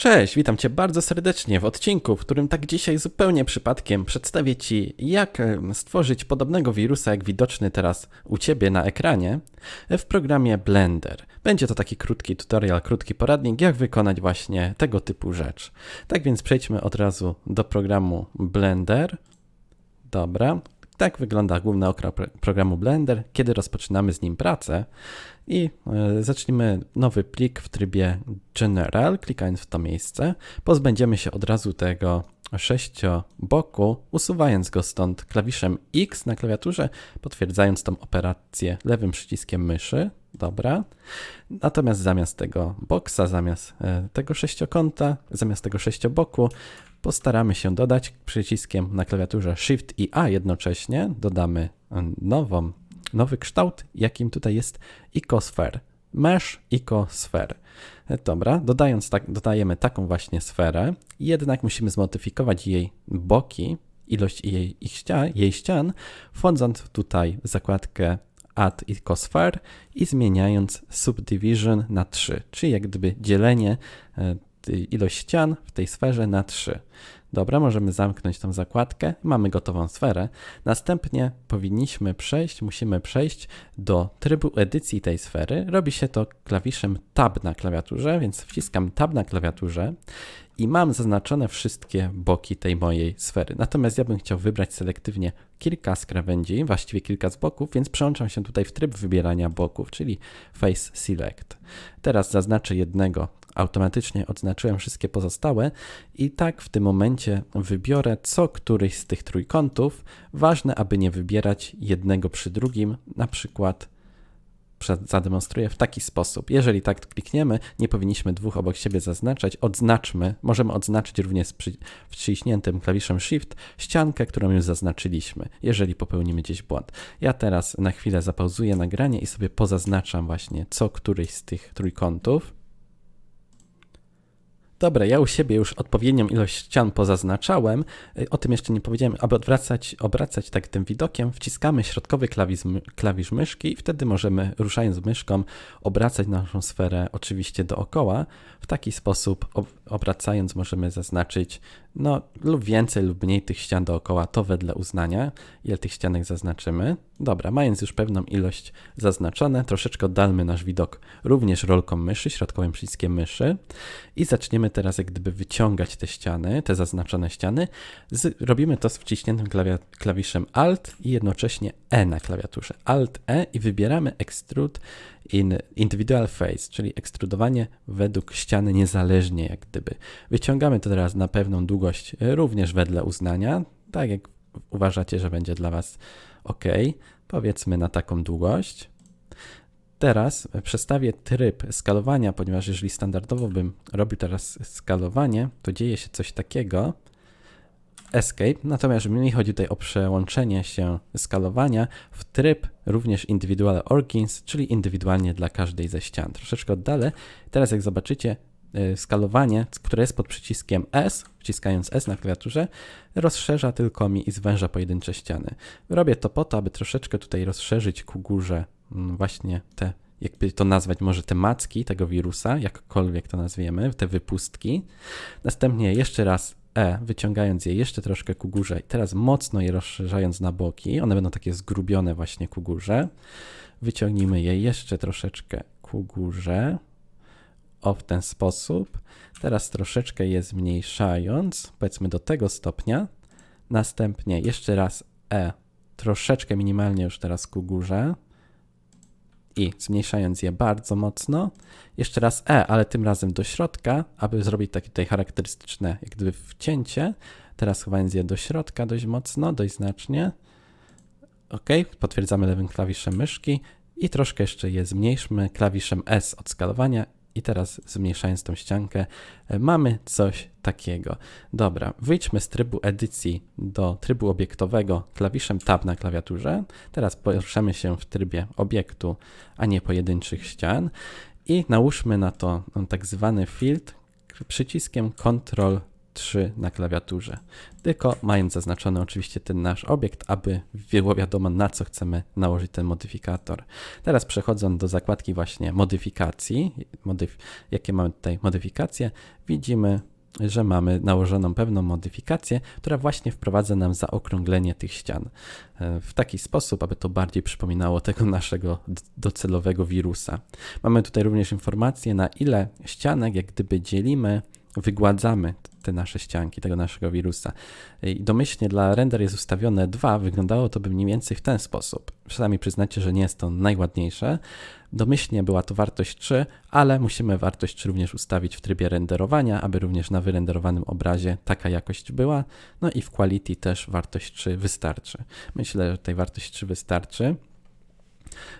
Cześć, witam Cię bardzo serdecznie w odcinku, w którym tak dzisiaj zupełnie przypadkiem przedstawię Ci, jak e, stworzyć podobnego wirusa, jak widoczny teraz u Ciebie na ekranie, w programie Blender. Będzie to taki krótki tutorial, krótki poradnik, jak wykonać właśnie tego typu rzecz. Tak więc przejdźmy od razu do programu Blender. Dobra, tak wygląda główny okra pro- programu Blender, kiedy rozpoczynamy z nim pracę. I e, zacznijmy nowy plik w trybie General, klikając w to miejsce. Pozbędziemy się od razu tego sześcioboku, usuwając go stąd klawiszem X na klawiaturze, potwierdzając tą operację lewym przyciskiem myszy. Dobra. Natomiast zamiast tego boksa, zamiast e, tego sześciokąta, zamiast tego sześcioboku, postaramy się dodać przyciskiem na klawiaturze Shift i A jednocześnie. Dodamy e, nową, nowy kształt, jakim tutaj jest icosphere. Mesh icosphere. E, Dobra, dodając tak, dodajemy taką właśnie sferę, jednak musimy zmodyfikować jej boki, ilość jej, ścian, jej ścian, wchodząc tutaj w zakładkę Add Icosphere i zmieniając Subdivision na 3, czyli jak gdyby dzielenie e, ilość ścian w tej sferze na 3. Dobra, możemy zamknąć tą zakładkę. Mamy gotową sferę. Następnie powinniśmy przejść, musimy przejść do trybu edycji tej sfery. Robi się to klawiszem Tab na klawiaturze, więc wciskam Tab na klawiaturze i mam zaznaczone wszystkie boki tej mojej sfery. Natomiast ja bym chciał wybrać selektywnie kilka z krawędzi, właściwie kilka z boków, więc przełączam się tutaj w tryb wybierania boków, czyli Face Select. Teraz zaznaczę jednego, automatycznie odznaczyłem wszystkie pozostałe i tak w tym momencie wybiorę co któryś z tych trójkątów. Ważne, aby nie wybierać jednego przy drugim, na przykład zademonstruję w taki sposób. Jeżeli tak klikniemy, nie powinniśmy dwóch obok siebie zaznaczać. Odznaczmy, możemy odznaczyć również z klawiszem Shift ściankę, którą już zaznaczyliśmy, jeżeli popełnimy gdzieś błąd. Ja teraz na chwilę zapauzuję nagranie i sobie pozaznaczam właśnie co któryś z tych trójkątów. Dobra, ja u siebie już odpowiednią ilość ścian pozaznaczałem. Y, O tym jeszcze nie powiedziałem. Aby odwracać, obracać tak tym widokiem, wciskamy środkowy klawisz, klawisz myszki i wtedy możemy, ruszając myszką, obracać naszą sferę oczywiście dookoła. W taki sposób, ob- obracając, możemy zaznaczyć no, lub więcej, lub mniej tych ścian dookoła, to wedle uznania, ile tych ścianek zaznaczymy. Dobra, mając już pewną ilość zaznaczone, troszeczkę oddalmy nasz widok również rolką myszy, środkowym przyciskiem myszy i zaczniemy teraz jak gdyby wyciągać te ściany, te zaznaczone ściany. Z, robimy to z wciśniętym klawia, klawiszem Alt i jednocześnie E na klawiaturze. Alt E i wybieramy Extrude in Individual Face, czyli ekstrudowanie według ściany niezależnie jak gdyby. Wyciągamy to teraz na pewną długość e, również wedle uznania, tak jak uważacie, że będzie dla Was ok. Powiedzmy na taką długość. Teraz przestawię tryb skalowania, ponieważ jeżeli standardowo bym robił teraz skalowanie, to dzieje się coś takiego. Escape, natomiast mi chodzi tutaj o przełączenie się skalowania w tryb również Individual Organs, czyli indywidualnie dla każdej ze ścian. Troszeczkę oddalę. Teraz jak zobaczycie, skalowanie, które jest pod przyciskiem S, wciskając S na klawiaturze, rozszerza tylko mi i zwęża pojedyncze ściany. Robię to po to, aby troszeczkę tutaj rozszerzyć ku górze mm, właśnie te, jakby to nazwać, może te macki tego wirusa, jakkolwiek to nazwiemy, te wypustki. Następnie jeszcze raz E, wyciągając je jeszcze troszkę ku górze i teraz mocno je rozszerzając na boki, one będą takie zgrubione właśnie ku górze. Wyciągnijmy je jeszcze troszeczkę ku górze. O, w ten sposób. Teraz troszeczkę je zmniejszając, powiedzmy do tego stopnia. Następnie jeszcze raz E, troszeczkę minimalnie już teraz ku górze. I zmniejszając je bardzo mocno. Jeszcze raz E, ale tym razem do środka, aby zrobić takie tutaj charakterystyczne, jak gdyby wcięcie. Teraz chowając je do środka dość mocno, dość znacznie. OK, potwierdzamy lewym klawiszem myszki i troszkę jeszcze je zmniejszmy klawiszem S od skalowania i teraz zmniejszając tą ściankę e, mamy coś takiego. Dobra, wyjdźmy z trybu edycji do trybu obiektowego klawiszem Tab na klawiaturze. Teraz poruszamy się w trybie obiektu, a nie pojedynczych ścian i nałóżmy na to tak zwany filtr przyciskiem Ctrl F3 na klawiaturze. Tylko mając zaznaczony oczywiście ten nasz obiekt, aby było wiadomo na co chcemy nałożyć ten modyfikator. Teraz przechodząc do zakładki właśnie modyfikacji, modyf jakie mamy tutaj modyfikacje, widzimy że mamy nałożoną pewną modyfikację, która właśnie wprowadza nam zaokrąglenie tych ścian e, w taki sposób, aby to bardziej przypominało tego naszego docelowego wirusa. Mamy tutaj również informację, na ile ścianek, jak gdyby dzielimy, wygładzamy te nasze ścianki, tego naszego wirusa. I domyślnie dla render jest ustawione 2, wyglądało to by mniej więcej w ten sposób. Sami przyznacie, że nie jest to najładniejsze. Domyślnie była to wartość 3, ale musimy wartość 3 również ustawić w trybie renderowania, aby również na wyrenderowanym obrazie taka jakość była. No i w quality też wartość 3 wystarczy. Myślę, że tej wartość 3 wystarczy.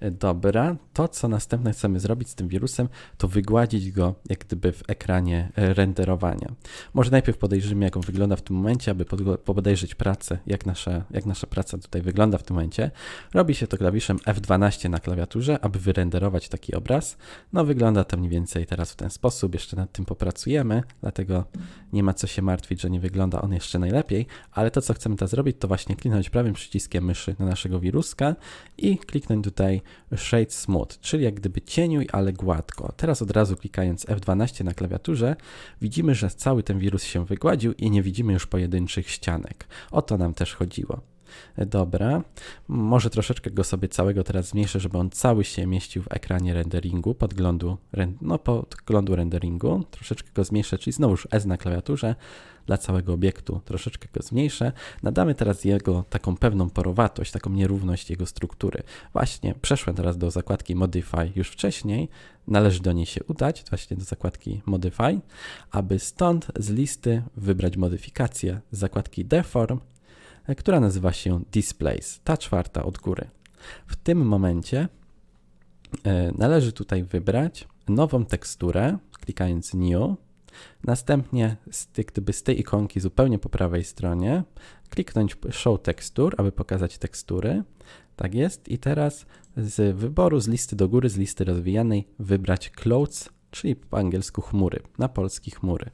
Dobra, to co następne chcemy zrobić z tym wirusem, to wygładzić go jak gdyby w ekranie e, renderowania. Może najpierw podejrzymy, jak on wygląda w tym momencie, aby podejrzeć pracę, jak nasza, jak nasza praca tutaj wygląda w tym momencie. Robi się to klawiszem F12 na klawiaturze, aby wyrenderować taki obraz. No wygląda to mniej więcej teraz w ten sposób, jeszcze nad tym popracujemy, dlatego nie ma co się martwić, że nie wygląda on jeszcze najlepiej, ale to co chcemy teraz zrobić, to właśnie kliknąć prawym przyciskiem myszy na naszego wiruska i kliknąć tutaj tutaj Shade Smooth, czyli jak gdyby cieniuj, ale gładko. Teraz od razu klikając F12 na klawiaturze widzimy, że cały ten wirus się wygładził i nie widzimy już pojedynczych ścianek. O to nam też chodziło. Dobra, może troszeczkę go sobie całego teraz zmniejszę, żeby on cały się mieścił w ekranie renderingu, podglądu, no podglądu renderingu. Troszeczkę go zmniejszę, czyli znowuż S na klawiaturze dla całego obiektu. Troszeczkę go zmniejszę. Nadamy teraz jego taką pewną porowatość, taką nierówność jego struktury. Właśnie przeszłem teraz do zakładki Modify już wcześniej. Należy do niej się udać, właśnie do zakładki Modify, aby stąd z listy wybrać modyfikację z zakładki Deform która nazywa się Displays, ta czwarta od góry. W tym momencie e, należy tutaj wybrać nową teksturę, klikając New. Następnie z, gdyby z tej ikonki zupełnie po prawej stronie kliknąć Show Texture, aby pokazać tekstury. Tak jest. I teraz z wyboru z listy do góry, z listy rozwijanej wybrać Clouds, czyli po angielsku chmury, na polski chmury.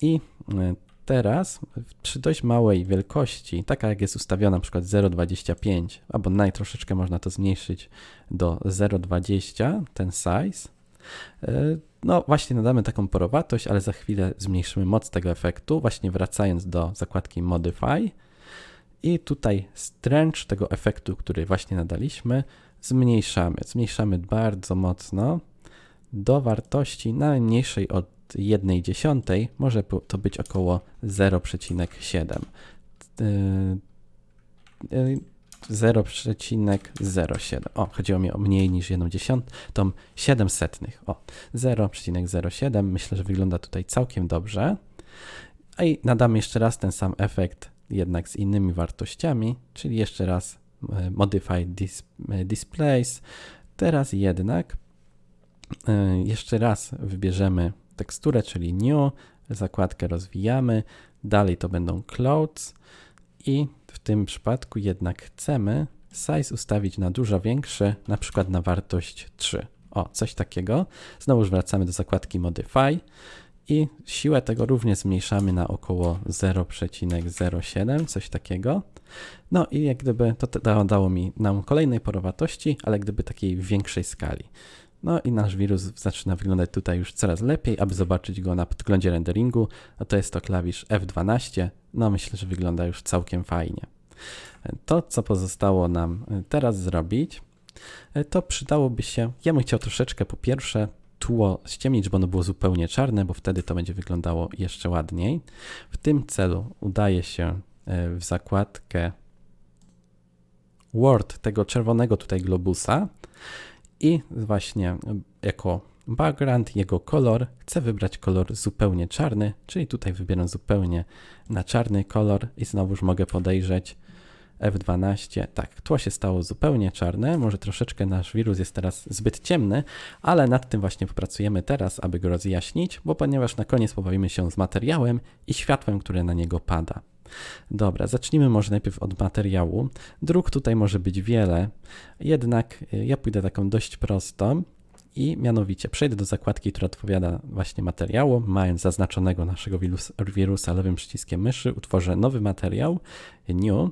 I e, teraz przy dość małej wielkości, taka jak jest ustawiona na przykład 0,25, albo naj troszeczkę można to zmniejszyć do 0,20, ten size, e, no właśnie nadamy taką porowatość, ale za chwilę zmniejszymy moc tego efektu, właśnie wracając do zakładki Modify i tutaj strength tego efektu, który właśnie nadaliśmy, zmniejszamy. Zmniejszamy bardzo mocno do wartości najmniejszej od 1 dziesiątej może to być około 0,7. 0,07. Y, y, o, chodziło mi o mniej niż 1 dziesiątą, 7 setnych. O, 0,07. Myślę, że wygląda tutaj całkiem dobrze. I nadamy jeszcze raz ten sam efekt, jednak z innymi wartościami, czyli jeszcze raz y, Modify Displays. Teraz jednak jeszcze raz wybierzemy teksturę, czyli new, zakładkę rozwijamy, dalej to będą clouds i w tym przypadku jednak chcemy size ustawić na dużo większy, na przykład na wartość 3. O, coś takiego. Znowu wracamy do zakładki Modify i siłę tego również zmniejszamy na około 0,07, coś takiego. No i jak gdyby to dało mi nam kolejnej porowatości, ale gdyby takiej większej skali. No i nasz wirus zaczyna wyglądać tutaj już coraz lepiej. Aby zobaczyć go na podglądzie renderingu, no to jest to klawisz F12. No myślę, że wygląda już całkiem fajnie. To, co pozostało nam teraz zrobić, to przydałoby się, ja bym chciał troszeczkę po pierwsze tło ściemnić, żeby ono było zupełnie czarne, bo wtedy to będzie wyglądało jeszcze ładniej. W tym celu udaje się e, w zakładkę Word tego czerwonego tutaj globusa i właśnie jako background, jego kolor, chcę wybrać kolor zupełnie czarny, czyli tutaj wybieram zupełnie na czarny kolor i znowuż mogę podejrzeć F12. Tak, tło się stało zupełnie czarne, może troszeczkę nasz wirus jest teraz zbyt ciemny, ale nad tym właśnie popracujemy teraz, aby go rozjaśnić, bo ponieważ na koniec pobawimy się z materiałem i światłem, które na niego pada. Dobra, zacznijmy może najpierw od materiału. Dróg tutaj może być wiele, jednak y, ja pójdę taką dość prostą I mianowicie przejdę do zakładki, która odpowiada właśnie materiału. Mając zaznaczonego naszego wirus, wirusa lewym przyciskiem myszy, utworzę nowy materiał, new,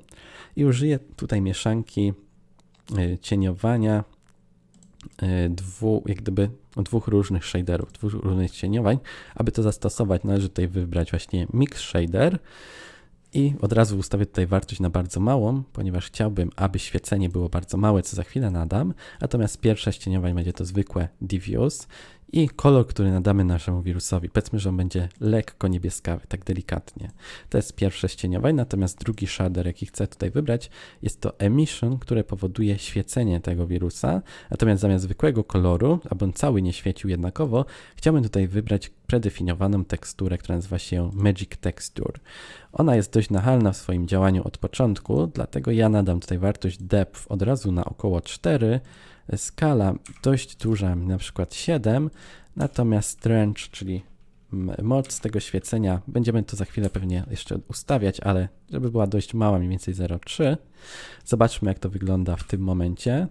i użyję tutaj mieszanki y, cieniowania y, dwu, jak gdyby dwóch różnych shaderów, dwóch różnych cieniowań. Aby to zastosować, należy tutaj wybrać właśnie Mix Shader i od razu ustawię tutaj wartość na bardzo małą, ponieważ chciałbym, aby świecenie było bardzo małe, co za chwilę nadam. Natomiast pierwsza z cieniowań będzie to zwykłe diffuse i kolor, który nadamy naszemu wirusowi. Powiedzmy, że on będzie lekko niebieskawy, tak delikatnie. To jest pierwsze ścieniowań, natomiast drugi shader, jaki chcę tutaj wybrać, jest to emission, które powoduje świecenie tego wirusa. Natomiast zamiast zwykłego koloru, aby on cały nie świecił jednakowo, chciałbym tutaj wybrać predefiniowaną teksturę, która nazywa się Magic Texture. Ona jest dość nachalna w swoim działaniu od początku, dlatego ja nadam tutaj wartość depth od razu na około 4, skala dość duża, na przykład 7, natomiast strength, czyli moc tego świecenia, będziemy to za chwilę pewnie jeszcze ustawiać, ale żeby była dość mała, mniej więcej 0,3. Zobaczmy, jak to wygląda w tym momencie.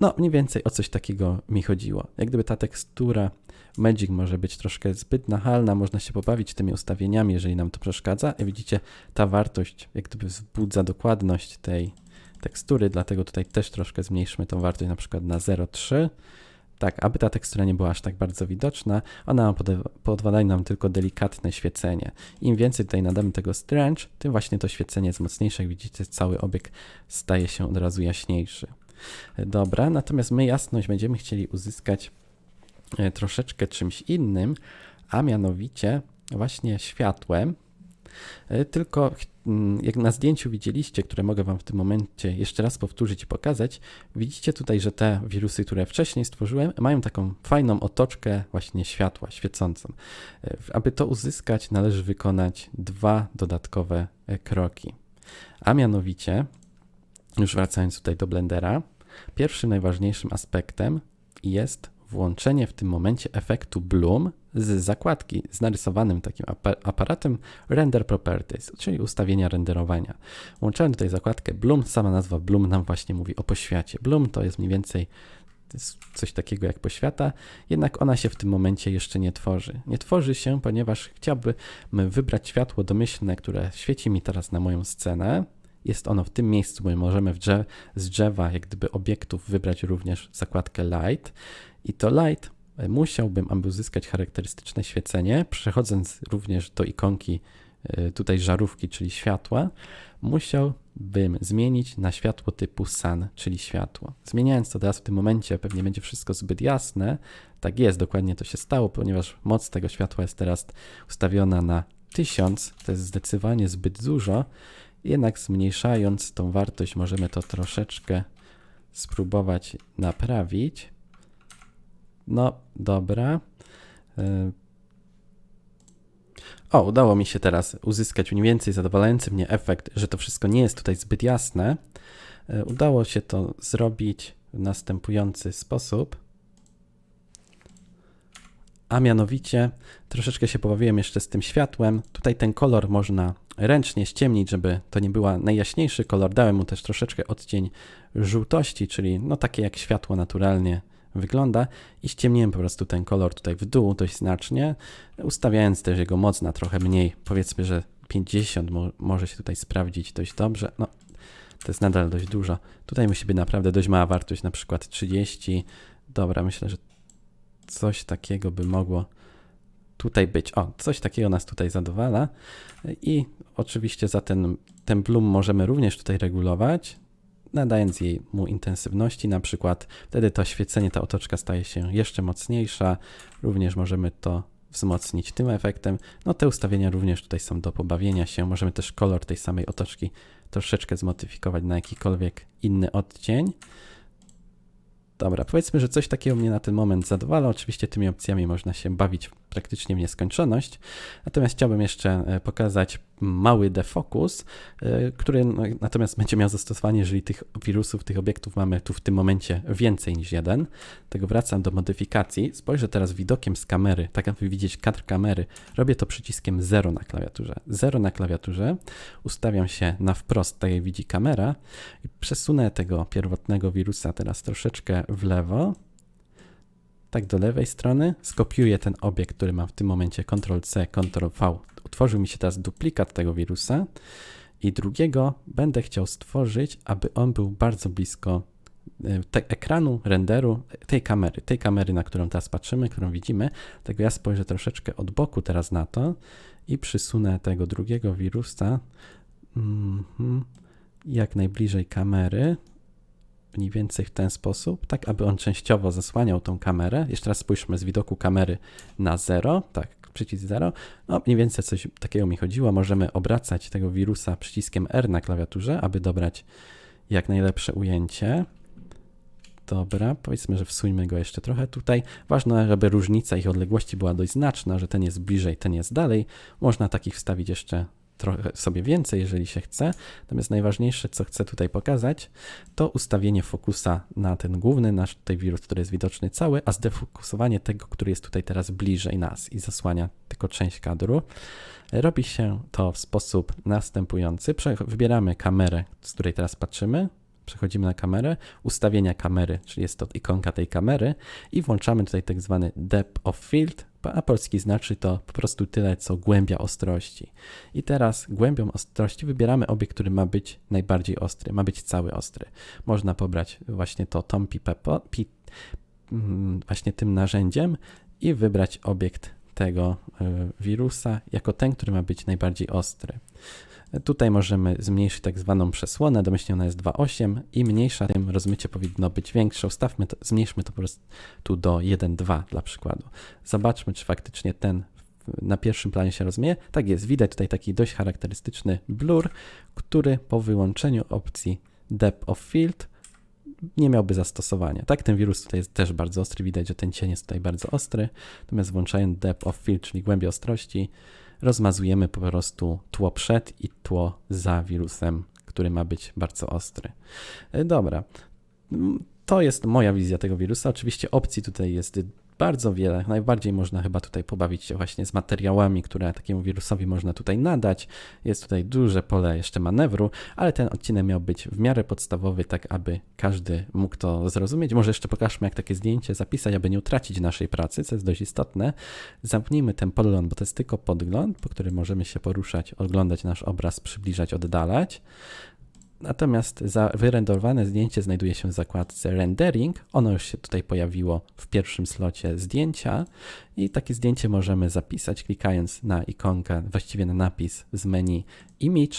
No, mniej więcej o coś takiego mi chodziło. Jak gdyby ta tekstura Magic może być troszkę zbyt nachalna, można się pobawić tymi ustawieniami, jeżeli nam to przeszkadza. I widzicie, ta wartość jak gdyby wzbudza dokładność tej tekstury, dlatego tutaj też troszkę zmniejszymy tą wartość na przykład na 0,3. Tak, aby ta tekstura nie była aż tak bardzo widoczna, ona podwala nam tylko delikatne świecenie. Im więcej tutaj nadamy tego strange, tym właśnie to świecenie jest mocniejsze. Jak widzicie, cały obiekt staje się od razu jaśniejszy. Dobra, natomiast my jasność będziemy chcieli uzyskać e, troszeczkę czymś innym, a mianowicie właśnie światłem, E, tylko jak na zdjęciu widzieliście, które mogę Wam w tym momencie jeszcze raz powtórzyć i pokazać, widzicie tutaj, że te wirusy, które wcześniej stworzyłem, mają taką fajną otoczkę właśnie światła, świecącą. E, aby to uzyskać, należy wykonać dwa dodatkowe e, kroki. A mianowicie, już wracając tutaj do Blendera, pierwszym najważniejszym aspektem jest włączenie w tym momencie efektu Bloom z zakładki z narysowanym takim aparatem Render Properties, czyli ustawienia renderowania. Włączałem tutaj zakładkę Bloom, sama nazwa Bloom nam właśnie mówi o poświacie. Bloom to jest mniej więcej coś takiego jak poświata, jednak ona się w tym momencie jeszcze nie tworzy. Nie tworzy się, ponieważ chciałbym wybrać światło domyślne, które świeci mi teraz na moją scenę. Jest ono w tym miejscu, bo możemy z drzewa, jak gdyby obiektów, wybrać również zakładkę Light. I to Light musiałbym, aby uzyskać charakterystyczne świecenie, przechodząc również do ikonki e, tutaj żarówki, czyli światła, musiałbym zmienić na światło typu sun, czyli światło. Zmieniając to teraz w tym momencie, pewnie będzie wszystko zbyt jasne. Tak jest, dokładnie to się stało, ponieważ moc tego światła jest teraz ustawiona na 1000, to jest zdecydowanie zbyt dużo. Jednak zmniejszając tą wartość, możemy to troszeczkę spróbować naprawić. No, dobra. E, o, udało mi się teraz uzyskać mniej więcej zadowalający mnie efekt, że to wszystko nie jest tutaj zbyt jasne. E, udało się to zrobić w następujący sposób. A mianowicie troszeczkę się pobawiłem jeszcze z tym światłem. Tutaj ten kolor można ręcznie ściemnić, żeby to nie była najjaśniejszy kolor. Dałem mu też troszeczkę odcień żółtości, czyli no takie jak światło naturalnie wygląda i ściemniłem po prostu ten kolor tutaj w dół dość znacznie, ustawiając też jego moc na trochę mniej, powiedzmy, że 50 mo może się tutaj sprawdzić dość dobrze, no to jest nadal dość dużo. Tutaj musi być naprawdę dość mała wartość, na przykład 30. Dobra, myślę, że coś takiego by mogło tutaj być. O, coś takiego nas tutaj zadowala. I oczywiście za ten, ten bloom możemy również tutaj regulować nadając jej mu intensywności na przykład, wtedy to świecenie, ta otoczka staje się jeszcze mocniejsza. Również możemy to wzmocnić tym efektem. No te ustawienia również tutaj są do pobawienia się. Możemy też kolor tej samej otoczki troszeczkę zmodyfikować na jakikolwiek inny odcień. Dobra, powiedzmy, że coś takiego mnie na ten moment zadowala. Oczywiście tymi opcjami można się bawić praktycznie w nieskończoność. Natomiast chciałbym jeszcze e, pokazać mały defocus, e, który natomiast będzie miał zastosowanie, jeżeli tych wirusów, tych obiektów mamy tu w tym momencie więcej niż jeden. Tego wracam do modyfikacji. Spojrzę teraz widokiem z kamery, tak aby widzieć kadr kamery. Robię to przyciskiem 0 na klawiaturze. 0 na klawiaturze. Ustawiam się na wprost, tak jak widzi kamera i przesunę tego pierwotnego wirusa teraz troszeczkę w lewo tak do lewej strony, skopiuję ten obiekt, który mam w tym momencie Ctrl-C, Ctrl-V. Utworzył mi się teraz duplikat tego wirusa i drugiego będę chciał stworzyć, aby on był bardzo blisko e, ekranu, renderu tej kamery, tej kamery, na którą teraz patrzymy, którą widzimy. Tego ja spojrzę troszeczkę od boku teraz na to i przysunę tego drugiego wirusa mhm, jak najbliżej kamery, mniej więcej w ten sposób, tak aby on częściowo zasłaniał tą kamerę. Jeszcze raz spójrzmy z widoku kamery na 0, tak, przycisk 0. No, mniej więcej coś takiego mi chodziło. Możemy obracać tego wirusa przyciskiem R na klawiaturze, aby dobrać jak najlepsze ujęcie. Dobra, powiedzmy, że wsuńmy go jeszcze trochę tutaj. Ważne, żeby różnica ich odległości była dość znaczna, że ten jest bliżej, ten jest dalej. Można takich wstawić jeszcze trochę sobie więcej, jeżeli się chce. Natomiast najważniejsze, co chcę tutaj pokazać, to ustawienie fokusa na ten główny nasz tutaj wirus, który jest widoczny cały, a zdefokusowanie tego, który jest tutaj teraz bliżej nas i zasłania tylko część kadru. Robi się to w sposób następujący. Wybieramy kamerę, z której teraz patrzymy, przechodzimy na kamerę, ustawienia kamery, czyli jest to ikonka tej kamery i włączamy tutaj tak zwany depth of field, a polski znaczy to po prostu tyle, co głębia ostrości. I teraz głębią ostrości wybieramy obiekt, który ma być najbardziej ostry, ma być cały ostry. Można pobrać właśnie to Tom Pipepo, pi, mm, właśnie tym narzędziem i wybrać obiekt tego y, wirusa jako ten, który ma być najbardziej ostry. Tutaj możemy zmniejszyć tak zwaną przesłonę, domyślnie ona jest 2,8 i mniejsza, tym rozmycie powinno być większe. Ustawmy to, zmniejszmy to po prostu do 1,2 dla przykładu. Zobaczmy, czy faktycznie ten na pierwszym planie się rozmieje. Tak jest, widać tutaj taki dość charakterystyczny blur, który po wyłączeniu opcji Depth of Field nie miałby zastosowania. Tak, ten wirus tutaj jest też bardzo ostry, widać, że ten cień jest tutaj bardzo ostry, natomiast włączając Depth of Field, czyli głębię ostrości, rozmazujemy po prostu tło przed i tło za wirusem, który ma być bardzo ostry. E, dobra. To jest moja wizja tego wirusa. Oczywiście opcji tutaj jest bardzo wiele. Najbardziej można chyba tutaj pobawić się właśnie z materiałami, które takiemu wirusowi można tutaj nadać. Jest tutaj duże pole jeszcze manewru, ale ten odcinek miał być w miarę podstawowy, tak aby każdy mógł to zrozumieć. Może jeszcze pokażmy, jak takie zdjęcie zapisać, aby nie utracić naszej pracy, co jest dość istotne. Zamknijmy ten podgląd, bo to jest tylko podgląd, po którym możemy się poruszać, oglądać nasz obraz, przybliżać, oddalać. Natomiast za wyrenderowane zdjęcie znajduje się w zakładce rendering. Ono już się tutaj pojawiło w pierwszym slocie zdjęcia i takie zdjęcie możemy zapisać klikając na ikonkę, właściwie na napis z menu image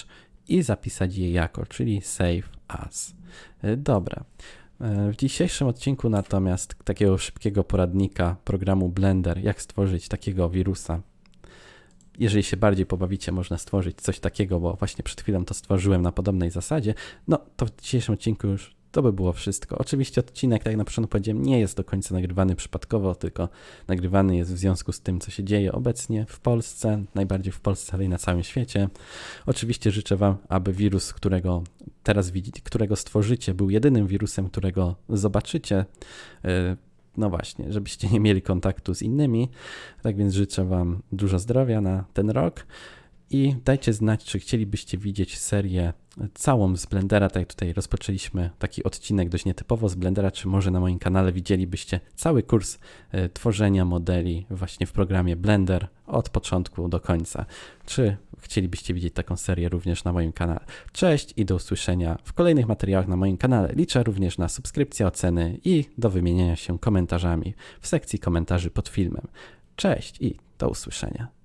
i zapisać je jako, czyli save as. E, dobra. E, w dzisiejszym odcinku natomiast takiego szybkiego poradnika programu Blender, jak stworzyć takiego wirusa jeżeli się bardziej pobawicie, można stworzyć coś takiego, bo właśnie przed chwilą to stworzyłem na podobnej zasadzie. No to w dzisiejszym odcinku już to by było wszystko. Oczywiście odcinek, tak jak na początku powiedziałem, nie jest do końca nagrywany przypadkowo, tylko nagrywany jest w związku z tym, co się dzieje obecnie w Polsce, najbardziej w Polsce, ale i na całym świecie. Oczywiście życzę Wam, aby wirus, którego teraz widzicie, którego stworzycie, był jedynym wirusem, którego zobaczycie. No właśnie, żebyście nie mieli kontaktu z innymi. Tak więc życzę Wam dużo zdrowia na ten rok i dajcie znać, czy chcielibyście widzieć serię całą z Blendera, tak jak tutaj rozpoczęliśmy taki odcinek dość nietypowo z Blendera, czy może na moim kanale widzielibyście cały kurs y, tworzenia modeli właśnie w programie Blender od początku do końca. Czy chcielibyście widzieć taką serię również na moim kanale? Cześć i do usłyszenia w kolejnych materiałach na moim kanale. Liczę również na subskrypcję, oceny i do wymieniania się komentarzami w sekcji komentarzy pod filmem. Cześć i do usłyszenia.